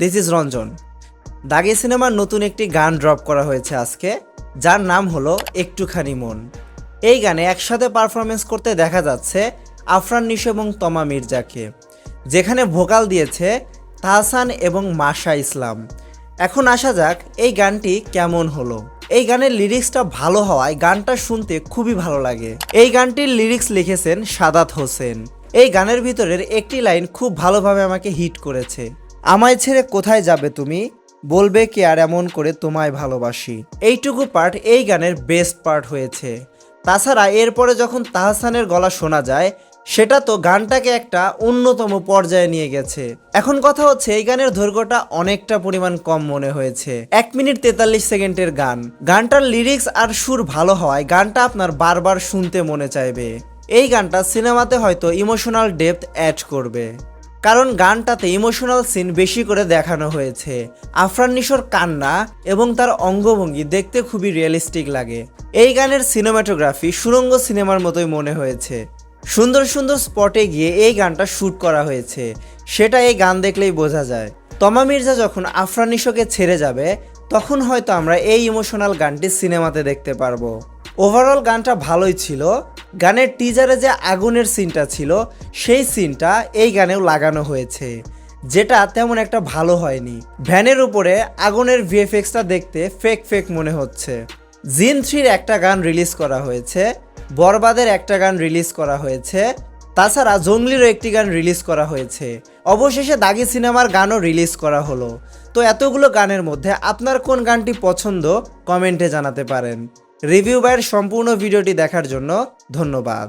This is Ranjan দাগি সিনেমার নতুন একটি গান ড্রপ করা হয়েছে আজকে, যার নাম হলো একটুখানি মন। এই গানে একসাথে পারফরমেন্স করতে দেখা যাচ্ছে আফরান নিশো এবং তমা মির্জাকে, যেখানে ভোকাল দিয়েছে তাহসান এবং মাশা ইসলাম। এখন আসা যাক এই গানটি কেমন হলো। এই গানের লিরিক্সটা ভালো হওয়ায় গানটা শুনতে খুবই ভালো লাগে। এই গানটির লিরিক্স লিখেছেন সাদাত হোসেন। এই গানের ভিতরের একটি লাইন খুব ভালোভাবে আমাকে হিট করেছে। আমায় ছেড়ে কোথায় যাবে তুমি? বলবে কি আর এমন করে তোমায় ভালোবাসি। এইটুকু পার্ট এই গানের বেস্ট পার্ট হয়েছে। তাছাড়া এরপরে যখন তাহসানের গলা শোনা যায়, সেটা তো গানটাকে একটা অন্যতম পর্যায়ে নিয়ে গেছে। এখন কথা হচ্ছে, এই গানের দৈর্ঘ্যটা অনেকটা পরিমাণ কম মনে হয়েছে। এক মিনিট তেতাল্লিশ সেকেন্ডের গান। গানটার লিরিক্স আর সুর ভালো হওয়ায় গানটা আপনার বারবার শুনতে মনে চাইবে। এই গানটা সিনেমাতে হয়তো ইমোশনাল ডেপথ অ্যাড করবে। কারণ গানটাতে ইমোশনাল সিন বেশি করে দেখানো হয়েছে। আফরান নিশোর কান্না এবং তার অঙ্গভঙ্গি দেখতে খুবই রিয়েলিস্টিক লাগে। এই গানের সিনেমাটোগ্রাফি সুরঙ্গ সিনেমার মতোই মনে হয়েছে। সুন্দর সুন্দর স্পটে গিয়ে এই গানটা শ্যুট করা হয়েছে। সেটা এই গান দেখলেই বোঝা যায়। তমা মির্জা যখন আফরান নিশোকে ছেড়ে যাবে, তখন হয়তো আমরা এই ইমোশনাল গানটি সিনেমাতে দেখতে পারব। ওভারঅল গানটা ভালোই ছিল। গানের টিজারে যে আগুনের সিনটা ছিল, সেই সিনটা এই গানেও লাগানো হয়েছে। যেটা তেমন একটা ভালো হয়নি। ভ্যানের উপরে আগুনের ভিএফএক্সটা দেখতে ফেক ফেক মনে হচ্ছে। জিন থ্রির একটা গান রিলিজ করা হয়েছে, বরবাদের একটা গান রিলিজ করা হয়েছে, তাছাড়া জঙ্গলিরও একটি গান রিলিজ করা হয়েছে। অবশেষে দাগি সিনেমার গানও রিলিজ করা হলো। তো এতগুলো গানের মধ্যে আপনার কোন গানটি পছন্দ কমেন্টে জানাতে পারেন। রিভিউ বাইয়ের সম্পূর্ণ ভিডিওটি দেখার জন্য ধন্যবাদ।